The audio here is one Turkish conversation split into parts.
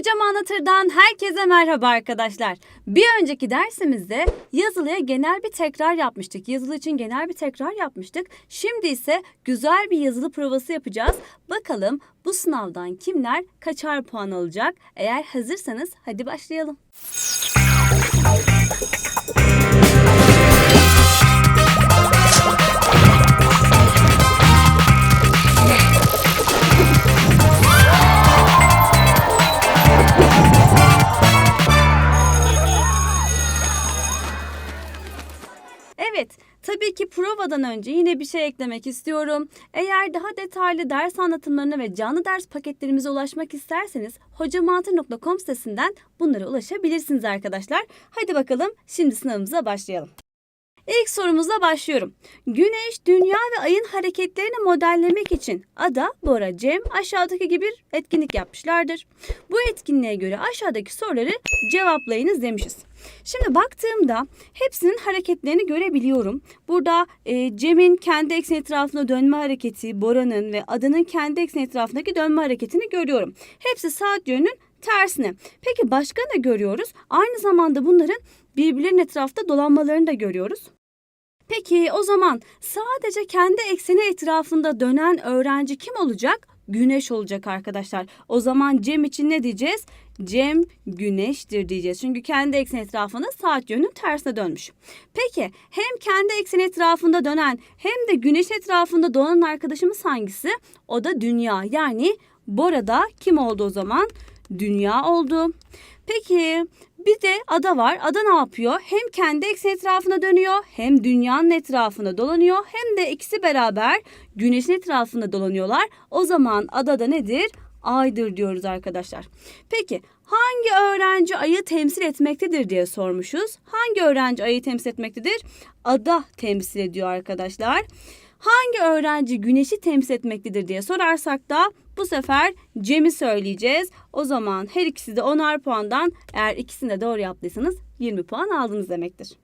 Hocam Anlatır'dan herkese merhaba arkadaşlar. Bir önceki dersimizde yazılıya genel bir tekrar yapmıştık. Yazılı için genel bir tekrar yapmıştık. Şimdi ise güzel bir yazılı provası yapacağız. Bakalım bu sınavdan kimler kaçar puan alacak? Eğer hazırsanız hadi başlayalım. Evet, tabii ki provadan önce yine bir şey eklemek istiyorum. Eğer daha detaylı ders anlatımlarına ve canlı ders paketlerimize ulaşmak isterseniz hocamantır.com sitesinden bunlara ulaşabilirsiniz arkadaşlar. Hadi bakalım şimdi sınavımıza başlayalım. İlk sorumuzla başlıyorum. Güneş, Dünya ve Ay'ın hareketlerini modellemek için Ada, Bora, Cem aşağıdaki gibi bir etkinlik yapmışlardır. Bu etkinliğe göre aşağıdaki soruları cevaplayınız demişiz. Şimdi baktığımda hepsinin hareketlerini görebiliyorum. Burada e, Cem'in kendi ekseni etrafında dönme hareketi, Bora'nın ve Ada'nın kendi ekseni etrafındaki dönme hareketini görüyorum. Hepsi saat yönünün tersine. Peki başka ne görüyoruz? Aynı zamanda bunların birbirlerinin etrafta dolanmalarını da görüyoruz. Peki o zaman sadece kendi ekseni etrafında dönen öğrenci kim olacak? Güneş olacak arkadaşlar. O zaman Cem için ne diyeceğiz? Cem güneştir diyeceğiz. Çünkü kendi ekseni etrafında saat yönünün tersine dönmüş. Peki hem kendi ekseni etrafında dönen hem de güneş etrafında dolan arkadaşımız hangisi? O da dünya. Yani Bora'da kim oldu o zaman? Dünya oldu. Peki bir de ada var. Ada ne yapıyor? Hem kendi ekseni etrafına dönüyor hem dünyanın etrafında dolanıyor hem de ikisi beraber güneşin etrafında dolanıyorlar. O zaman adada nedir? Aydır diyoruz arkadaşlar. Peki hangi öğrenci ayı temsil etmektedir diye sormuşuz. Hangi öğrenci ayı temsil etmektedir? Ada temsil ediyor arkadaşlar. Hangi öğrenci güneşi temsil etmektedir diye sorarsak da bu sefer Cem'i söyleyeceğiz. O zaman her ikisi de 10'ar puandan eğer ikisini de doğru yaptıysanız 20 puan aldınız demektir.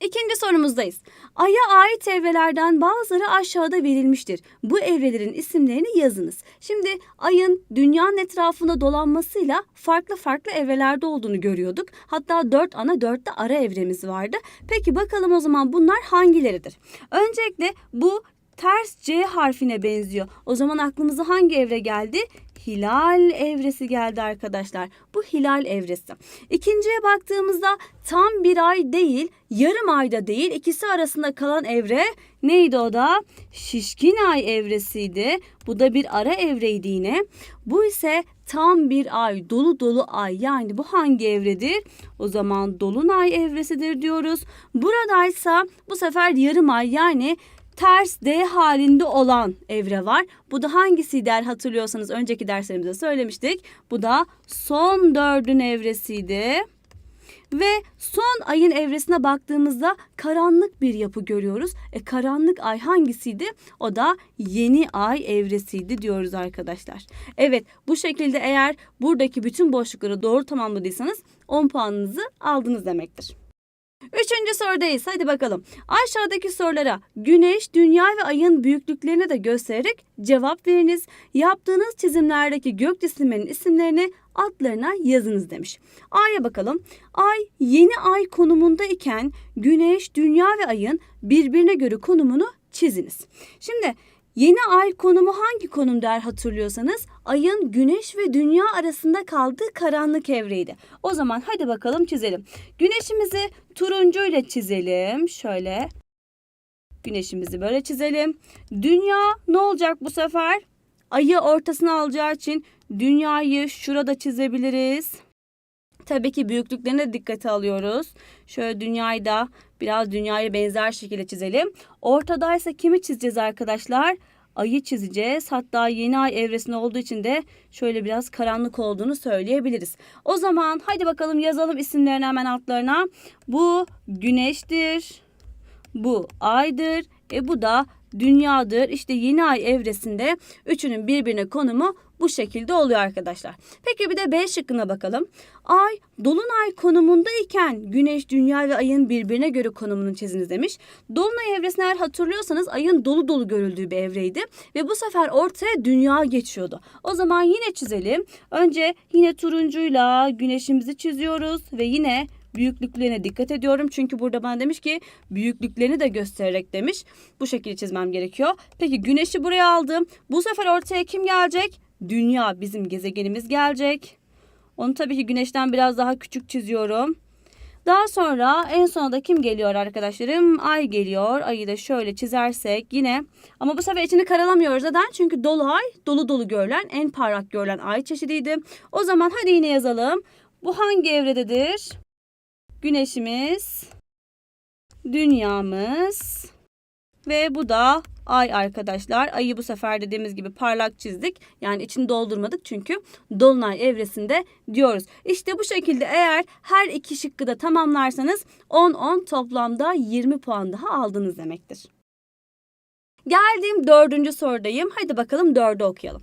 İkinci sorumuzdayız. Ay'a ait evrelerden bazıları aşağıda verilmiştir. Bu evrelerin isimlerini yazınız. Şimdi Ay'ın dünyanın etrafında dolanmasıyla farklı farklı evrelerde olduğunu görüyorduk. Hatta 4 ana 4 de ara evremiz vardı. Peki bakalım o zaman bunlar hangileridir? Öncelikle bu ters C harfine benziyor. O zaman aklımıza hangi evre geldi? Hilal evresi geldi arkadaşlar. Bu hilal evresi. İkinciye baktığımızda tam bir ay değil, yarım ayda değil, ikisi arasında kalan evre neydi o da? Şişkin ay evresiydi. Bu da bir ara evreydi yine. Bu ise tam bir ay, dolu dolu ay. Yani bu hangi evredir? O zaman dolunay evresidir diyoruz. Buradaysa bu sefer yarım ay yani ters D halinde olan evre var. Bu da hangisiydi eğer hatırlıyorsanız önceki derslerimizde söylemiştik. Bu da son dördün evresiydi. Ve son ayın evresine baktığımızda karanlık bir yapı görüyoruz. E karanlık ay hangisiydi? O da yeni ay evresiydi diyoruz arkadaşlar. Evet bu şekilde eğer buradaki bütün boşlukları doğru tamamladıysanız 10 puanınızı aldınız demektir. Üçüncü sorudayız. Hadi bakalım. Aşağıdaki sorulara güneş, dünya ve ayın büyüklüklerini de göstererek cevap veriniz. Yaptığınız çizimlerdeki gök cisimlerinin isimlerini altlarına yazınız demiş. A'ya bakalım. Ay yeni ay konumunda iken güneş, dünya ve ayın birbirine göre konumunu çiziniz. Şimdi Yeni ay konumu hangi konum der hatırlıyorsanız ayın güneş ve dünya arasında kaldığı karanlık evreydi. O zaman hadi bakalım çizelim. Güneşimizi turuncu ile çizelim. Şöyle güneşimizi böyle çizelim. Dünya ne olacak bu sefer? Ayı ortasına alacağı için dünyayı şurada çizebiliriz. Tabii ki büyüklüklerine de dikkate alıyoruz. Şöyle dünyayı da biraz dünyaya benzer şekilde çizelim. Ortadaysa kimi çizeceğiz arkadaşlar? Ayı çizeceğiz. Hatta yeni ay evresinde olduğu için de şöyle biraz karanlık olduğunu söyleyebiliriz. O zaman hadi bakalım yazalım isimlerini hemen altlarına. Bu güneştir. Bu aydır. E bu da dünyadır. İşte yeni ay evresinde üçünün birbirine konumu bu şekilde oluyor arkadaşlar. Peki bir de B şıkkına bakalım. Ay dolunay konumundayken güneş, dünya ve ayın birbirine göre konumunu çiziniz demiş. Dolunay evresini eğer hatırlıyorsanız ayın dolu dolu görüldüğü bir evreydi ve bu sefer ortaya dünya geçiyordu. O zaman yine çizelim. Önce yine turuncuyla güneşimizi çiziyoruz ve yine büyüklüklerine dikkat ediyorum. Çünkü burada bana demiş ki büyüklüklerini de göstererek demiş. Bu şekilde çizmem gerekiyor. Peki güneşi buraya aldım. Bu sefer ortaya kim gelecek? Dünya bizim gezegenimiz gelecek. Onu tabii ki güneşten biraz daha küçük çiziyorum. Daha sonra en sona kim geliyor arkadaşlarım? Ay geliyor. Ayı da şöyle çizersek yine. Ama bu sefer içini karalamıyoruz. Neden? Çünkü dolu ay dolu dolu görülen en parlak görülen ay çeşidiydi. O zaman hadi yine yazalım. Bu hangi evrededir? Güneşimiz, dünyamız ve bu da ay arkadaşlar. Ayı bu sefer dediğimiz gibi parlak çizdik. Yani içini doldurmadık çünkü dolunay evresinde diyoruz. İşte bu şekilde eğer her iki şıkkı da tamamlarsanız 10-10 toplamda 20 puan daha aldınız demektir. Geldiğim dördüncü sorudayım. Hadi bakalım dördü okuyalım.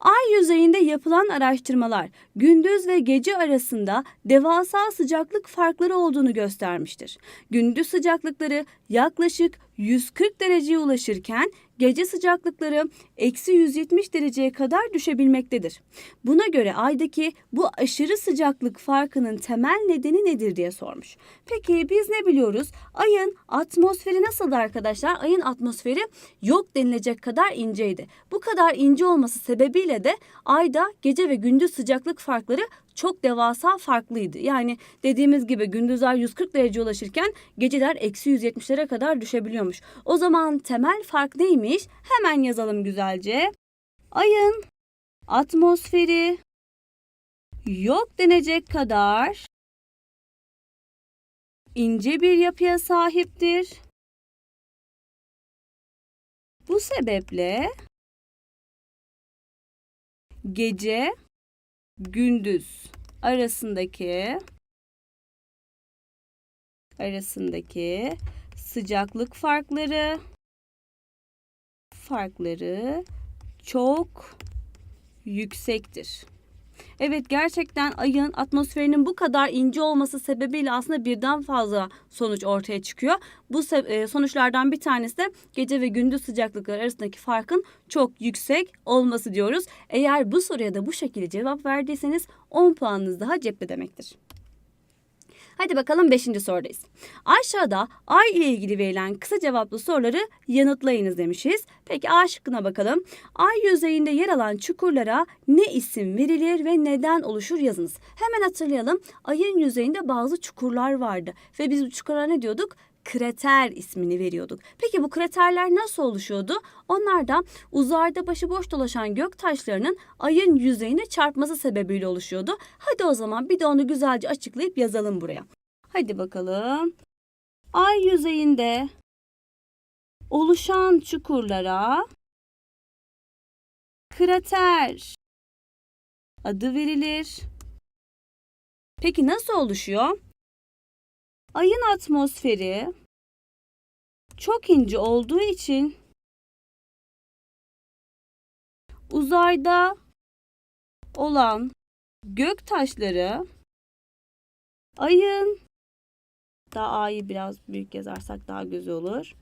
Ay yüzeyinde yapılan araştırmalar gündüz ve gece arasında devasa sıcaklık farkları olduğunu göstermiştir. Gündüz sıcaklıkları yaklaşık 140 dereceye ulaşırken gece sıcaklıkları eksi 170 dereceye kadar düşebilmektedir. Buna göre aydaki bu aşırı sıcaklık farkının temel nedeni nedir diye sormuş. Peki biz ne biliyoruz? Ayın atmosferi nasıldı arkadaşlar? Ayın atmosferi yok denilecek kadar inceydi. Bu kadar ince olması sebebiyle de ayda gece ve gündüz sıcaklık farkları çok devasa farklıydı. Yani dediğimiz gibi gündüzler 140 derece ulaşırken geceler eksi 170'lere kadar düşebiliyormuş. O zaman temel fark neymiş? Hemen yazalım güzelce. Ayın atmosferi yok denecek kadar ince bir yapıya sahiptir. Bu sebeple gece gündüz arasındaki arasındaki sıcaklık farkları farkları çok yüksektir. Evet gerçekten ayın atmosferinin bu kadar ince olması sebebiyle aslında birden fazla sonuç ortaya çıkıyor. Bu e, sonuçlardan bir tanesi de gece ve gündüz sıcaklıkları arasındaki farkın çok yüksek olması diyoruz. Eğer bu soruya da bu şekilde cevap verdiyseniz 10 puanınız daha cepte demektir. Hadi bakalım 5. sorudayız. Aşağıda ay ile ilgili verilen kısa cevaplı soruları yanıtlayınız demişiz. Peki A şıkkına bakalım. Ay yüzeyinde yer alan çukurlara ne isim verilir ve neden oluşur yazınız. Hemen hatırlayalım. Ayın yüzeyinde bazı çukurlar vardı ve biz bu çukurlara ne diyorduk? Krater ismini veriyorduk. Peki bu kraterler nasıl oluşuyordu? Onlar da uzayda başıboş dolaşan gök taşlarının ayın yüzeyine çarpması sebebiyle oluşuyordu. Hadi o zaman bir de onu güzelce açıklayıp yazalım buraya. Hadi bakalım. Ay yüzeyinde oluşan çukurlara krater adı verilir. Peki nasıl oluşuyor? Ayın atmosferi çok ince olduğu için uzayda olan gök taşları ayın daha A'yı biraz büyük yazarsak daha güzel olur.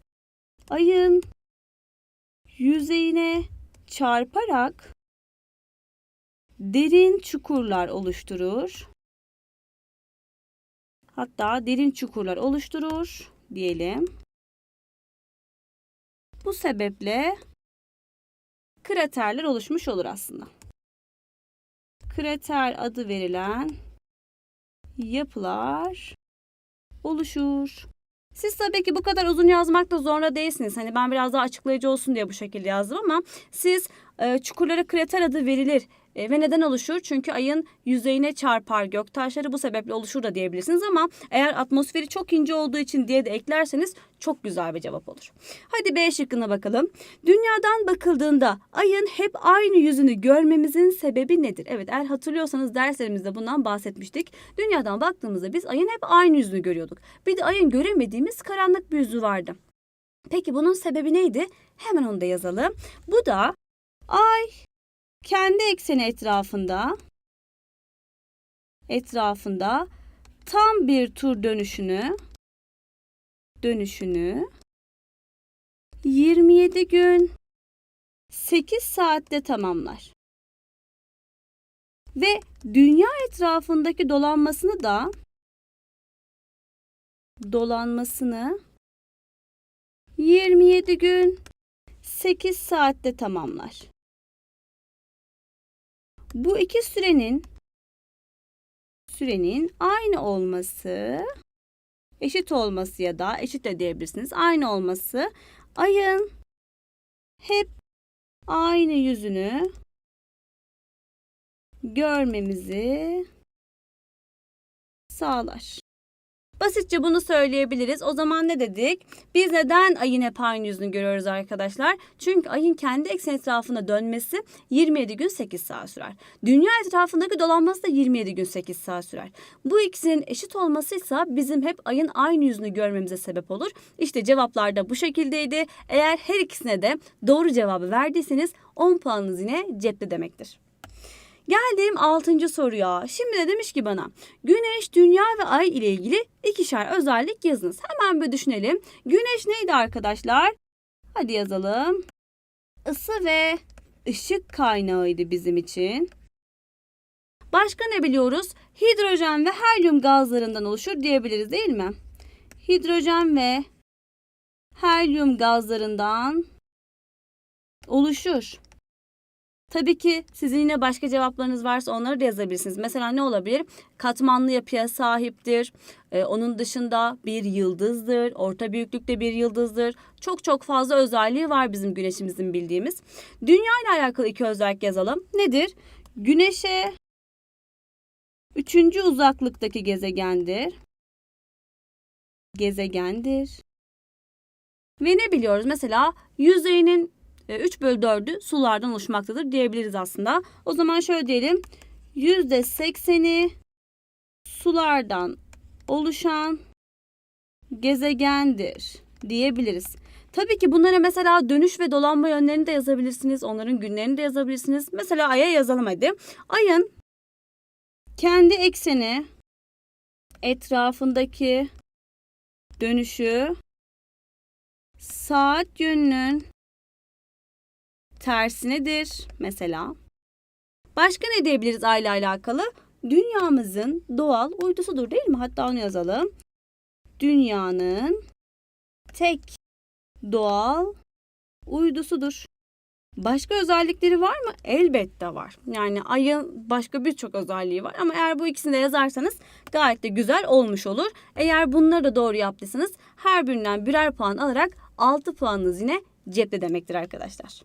Ayın yüzeyine çarparak derin çukurlar oluşturur. Hatta derin çukurlar oluşturur diyelim. Bu sebeple kraterler oluşmuş olur aslında. Krater adı verilen yapılar oluşur. Siz tabii ki bu kadar uzun yazmakta zorla değilsiniz. Hani ben biraz daha açıklayıcı olsun diye bu şekilde yazdım ama siz e, çukurlara krater adı verilir e, ve neden oluşur? Çünkü ayın yüzeyine çarpar göktaşları bu sebeple oluşur da diyebilirsiniz ama eğer atmosferi çok ince olduğu için diye de eklerseniz çok güzel bir cevap olur. Hadi B şıkkına bakalım. Dünyadan bakıldığında ayın hep aynı yüzünü görmemizin sebebi nedir? Evet eğer hatırlıyorsanız derslerimizde bundan bahsetmiştik. Dünyadan baktığımızda biz ayın hep aynı yüzünü görüyorduk. Bir de ayın göremediğimiz karanlık bir yüzü vardı. Peki bunun sebebi neydi? Hemen onu da yazalım. Bu da ay kendi ekseni etrafında etrafında tam bir tur dönüşünü dönüşünü 27 gün 8 saatte tamamlar. Ve dünya etrafındaki dolanmasını da dolanmasını 27 gün 8 saatte tamamlar. Bu iki sürenin sürenin aynı olması, eşit olması ya da eşit de diyebilirsiniz. Aynı olması ayın hep aynı yüzünü görmemizi sağlar. Basitçe bunu söyleyebiliriz. O zaman ne dedik? Biz neden ayın hep aynı yüzünü görüyoruz arkadaşlar? Çünkü ayın kendi eksen etrafında dönmesi 27 gün 8 saat sürer. Dünya etrafındaki dolanması da 27 gün 8 saat sürer. Bu ikisinin eşit olmasıysa bizim hep ayın aynı yüzünü görmemize sebep olur. İşte cevaplar da bu şekildeydi. Eğer her ikisine de doğru cevabı verdiyseniz 10 puanınız yine cepte demektir. Geldim 6. soruya. Şimdi de demiş ki bana Güneş, Dünya ve Ay ile ilgili ikişer özellik yazınız. Hemen bir düşünelim. Güneş neydi arkadaşlar? Hadi yazalım. Isı ve ışık kaynağıydı bizim için. Başka ne biliyoruz? Hidrojen ve helyum gazlarından oluşur diyebiliriz değil mi? Hidrojen ve helyum gazlarından oluşur. Tabii ki sizin yine başka cevaplarınız varsa onları da yazabilirsiniz. Mesela ne olabilir? Katmanlı yapıya sahiptir. Ee, onun dışında bir yıldızdır. Orta büyüklükte bir yıldızdır. Çok çok fazla özelliği var bizim güneşimizin bildiğimiz. Dünya ile alakalı iki özellik yazalım. Nedir? Güneşe üçüncü uzaklıktaki gezegendir. Gezegendir. Ve ne biliyoruz? Mesela yüzeyinin 3 bölü 4'ü sulardan oluşmaktadır diyebiliriz aslında. O zaman şöyle diyelim. %80'i sulardan oluşan gezegendir diyebiliriz. Tabii ki bunlara mesela dönüş ve dolanma yönlerini de yazabilirsiniz. Onların günlerini de yazabilirsiniz. Mesela Ay'a yazalım hadi. Ay'ın kendi ekseni etrafındaki dönüşü saat yönünün tersinedir mesela. Başka ne diyebiliriz ay ile alakalı? Dünyamızın doğal uydusudur değil mi? Hatta onu yazalım. Dünyanın tek doğal uydusudur. Başka özellikleri var mı? Elbette var. Yani ayın başka birçok özelliği var ama eğer bu ikisini de yazarsanız gayet de güzel olmuş olur. Eğer bunları da doğru yaptıysanız her birinden birer puan alarak 6 puanınız yine cepte demektir arkadaşlar.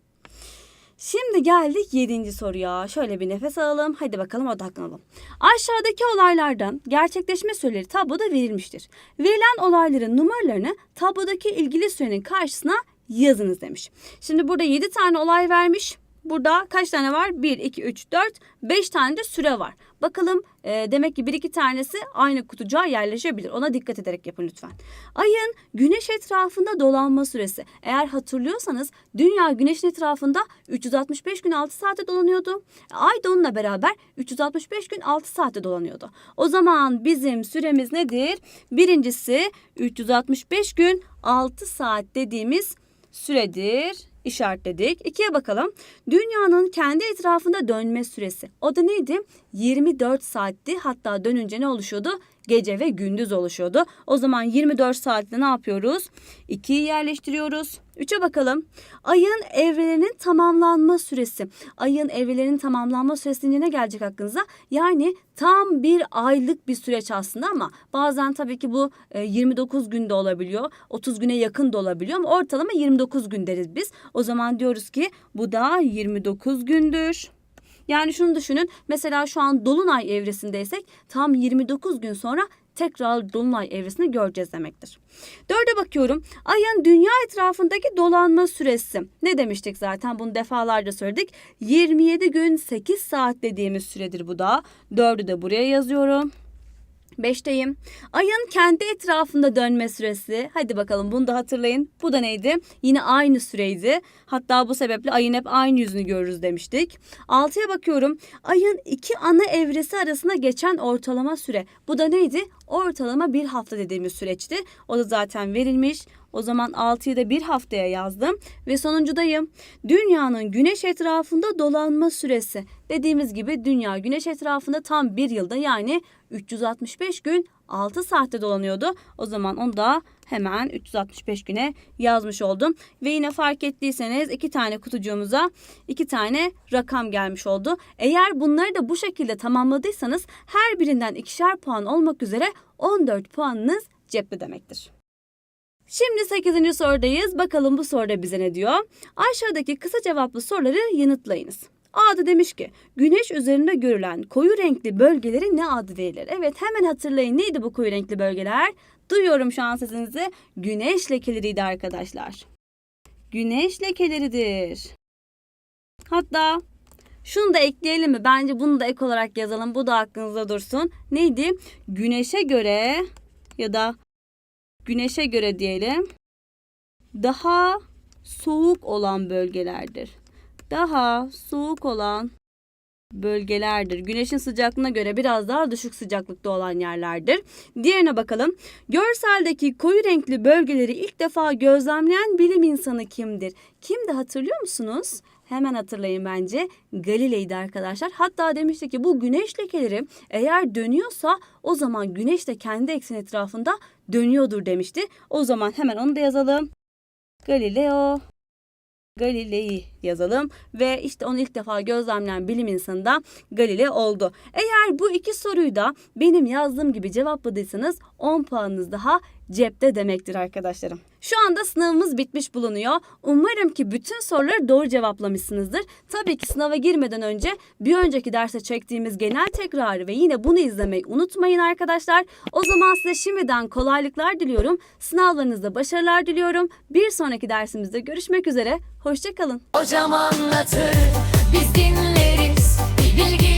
Şimdi geldik 7. soruya. Şöyle bir nefes alalım. Hadi bakalım odaklanalım. Aşağıdaki olaylardan gerçekleşme süreleri tabloda verilmiştir. Verilen olayların numaralarını tablodaki ilgili sürenin karşısına yazınız demiş. Şimdi burada 7 tane olay vermiş. Burada kaç tane var? 1, 2, 3, 4, 5 tane de süre var. Bakalım e, demek ki bir iki tanesi aynı kutucuğa yerleşebilir. Ona dikkat ederek yapın lütfen. Ayın güneş etrafında dolanma süresi. Eğer hatırlıyorsanız dünya güneşin etrafında 365 gün 6 saate dolanıyordu. Ay da onunla beraber 365 gün 6 saate dolanıyordu. O zaman bizim süremiz nedir? Birincisi 365 gün 6 saat dediğimiz süredir işaretledik. İkiye bakalım. Dünyanın kendi etrafında dönme süresi. O da neydi? 24 saatti. Hatta dönünce ne oluşuyordu? Gece ve gündüz oluşuyordu. O zaman 24 saatte ne yapıyoruz? 2'yi yerleştiriyoruz. 3'e bakalım. Ayın evrelerinin tamamlanma süresi. Ayın evrelerinin tamamlanma süresi ne gelecek aklınıza? Yani tam bir aylık bir süreç aslında ama bazen tabii ki bu 29 günde olabiliyor. 30 güne yakın da olabiliyor ama ortalama 29 gün deriz biz. O zaman diyoruz ki bu da 29 gündür. Yani şunu düşünün. Mesela şu an dolunay evresindeysek tam 29 gün sonra tekrar dolunay evresini göreceğiz demektir. Dörde bakıyorum. Ayın dünya etrafındaki dolanma süresi. Ne demiştik zaten bunu defalarca söyledik. 27 gün 8 saat dediğimiz süredir bu da. Dördü de buraya yazıyorum. Beşteyim. Ayın kendi etrafında dönme süresi. Hadi bakalım bunu da hatırlayın. Bu da neydi? Yine aynı süreydi. Hatta bu sebeple ayın hep aynı yüzünü görürüz demiştik. Altıya bakıyorum. Ayın iki ana evresi arasında geçen ortalama süre. Bu da neydi? Ortalama bir hafta dediğimiz süreçti. O da zaten verilmiş. O zaman 6'yı da bir haftaya yazdım. Ve sonuncudayım. Dünyanın güneş etrafında dolanma süresi. Dediğimiz gibi dünya güneş etrafında tam bir yılda yani 365 gün 6 saatte dolanıyordu. O zaman onu da hemen 365 güne yazmış oldum. Ve yine fark ettiyseniz iki tane kutucuğumuza iki tane rakam gelmiş oldu. Eğer bunları da bu şekilde tamamladıysanız her birinden ikişer puan olmak üzere 14 puanınız cepte demektir. Şimdi 8. sorudayız. Bakalım bu soruda bize ne diyor? Aşağıdaki kısa cevaplı soruları yanıtlayınız. A'da demiş ki güneş üzerinde görülen koyu renkli bölgeleri ne adı verilir? Evet hemen hatırlayın neydi bu koyu renkli bölgeler? Duyuyorum şu an sesinizi. Güneş lekeleriydi arkadaşlar. Güneş lekeleridir. Hatta şunu da ekleyelim mi? Bence bunu da ek olarak yazalım. Bu da aklınızda dursun. Neydi? Güneşe göre ya da güneşe göre diyelim daha soğuk olan bölgelerdir. Daha soğuk olan bölgelerdir. Güneşin sıcaklığına göre biraz daha düşük sıcaklıkta olan yerlerdir. Diğerine bakalım. Görseldeki koyu renkli bölgeleri ilk defa gözlemleyen bilim insanı kimdir? Kimdi hatırlıyor musunuz? Hemen hatırlayın bence. Galilei'di arkadaşlar. Hatta demişti ki bu güneş lekeleri eğer dönüyorsa o zaman güneş de kendi ekseni etrafında dönüyordur demişti. O zaman hemen onu da yazalım. Galileo Galilei yazalım ve işte onu ilk defa gözlemleyen bilim insanı da Galileo oldu. Eğer bu iki soruyu da benim yazdığım gibi cevapladıysanız 10 puanınız daha cepte demektir arkadaşlarım. Şu anda sınavımız bitmiş bulunuyor. Umarım ki bütün soruları doğru cevaplamışsınızdır. Tabii ki sınava girmeden önce bir önceki derse çektiğimiz genel tekrarı ve yine bunu izlemeyi unutmayın arkadaşlar. O zaman size şimdiden kolaylıklar diliyorum. Sınavlarınızda başarılar diliyorum. Bir sonraki dersimizde görüşmek üzere. Hoşçakalın. Hocam anlatır, biz dinleriz. Bilgi